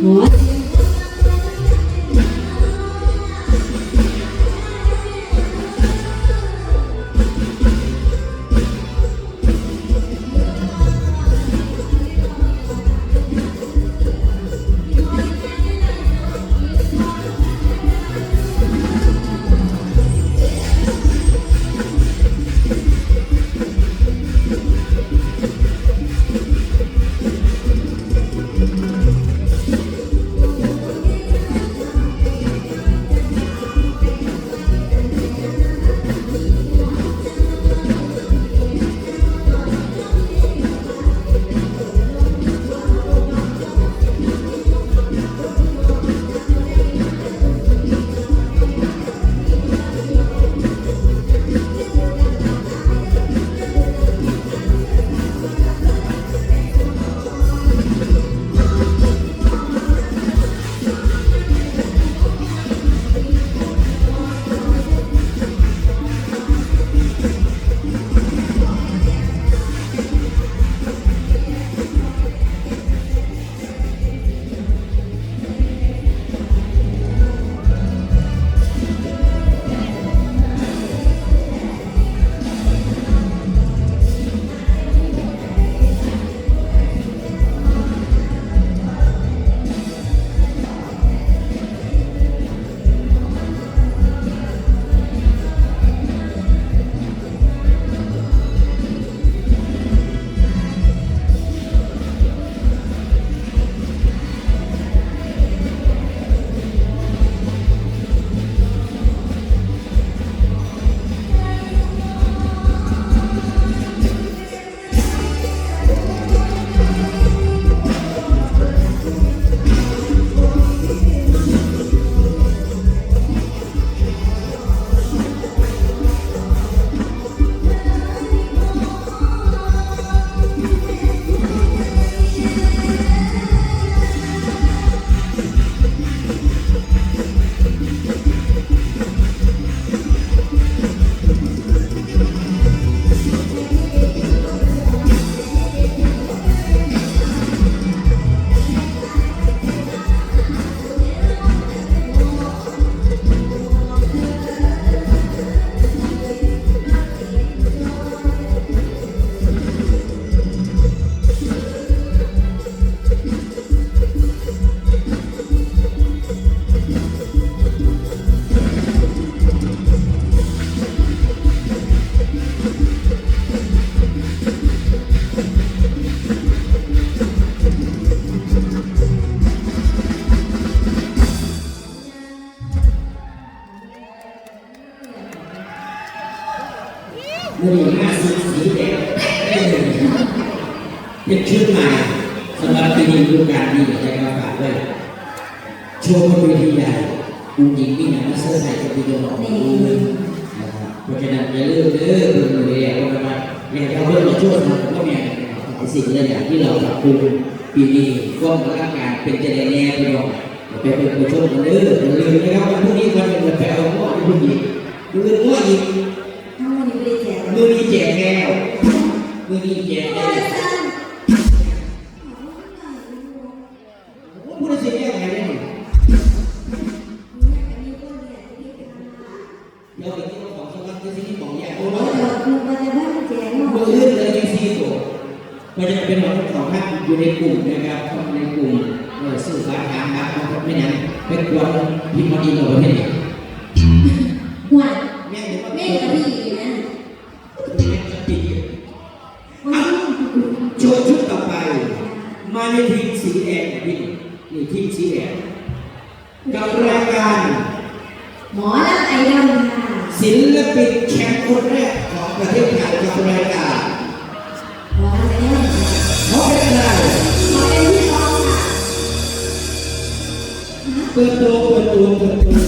ข อเสียงมือหน้าสีสีแดงเป็นชุดใหม่สำหรับปีนี้ฤดูกาลนี้ใจกระฝากด้วยโชว์บนเวทีใหญ่คุณหญิงนี่นะมาเสื้อใส่กับปีเดียวออกมาดูนะครับเพราะฉะนั้นอย่าลืมเด้อเบิ่งเลยว่ามันอย่างเราเริ่มมาช่วยทำก็เนี่ยสิ่งหลายอย่างที่เราปรับปรุงปีนี้ก็มาร่างกายเป็นเจะได้แน่ไปหรอกไปเป็นผู้ชมกันเด้ออย่าลืมนะครับวันพรุ่งนี้วันเป็นแปลว่าพ่อเป็นผู้หญิงมือง้ออีกทั้หมดนี้ไม่ได้แจกมือนี้แจกแก้วมือนี้แจกแก้วพูดสิ่งแรกไงเนี่ยเดี๋ยวไปที่ของสวัสดิ์ที่นี่ของแย่โอ้โหมือลื่นเลยยังซีตัวก็จะเป็นของของท่านอยู่ในกลุ่มนะครับเข้ามาในกลุ่มเออสื่อสารทางครับไม่นั้นไม่ควรพิมพ์มาดีกว่าประเทศนี้หัวแม่เดี๋ยวมาแม่เปิดกับพี่นะ โชว์ชุดต่อไป มาในทีมสีแดงพี่นี่ทีมสีแดงกับรายการหมอรักไอดอลค่ะศิลปินแชมป์คนแรกของประเทศไทยกับรายการหมอรักไอดอลเขาเป็นอะไรหมอเป็นพี่น้องค่ะเปิดตัวเปิดตัวเปิดตัว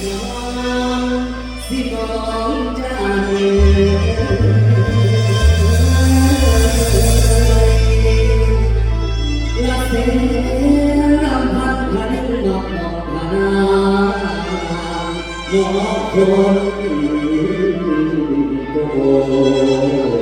Oh, oh, oh, oh, oh.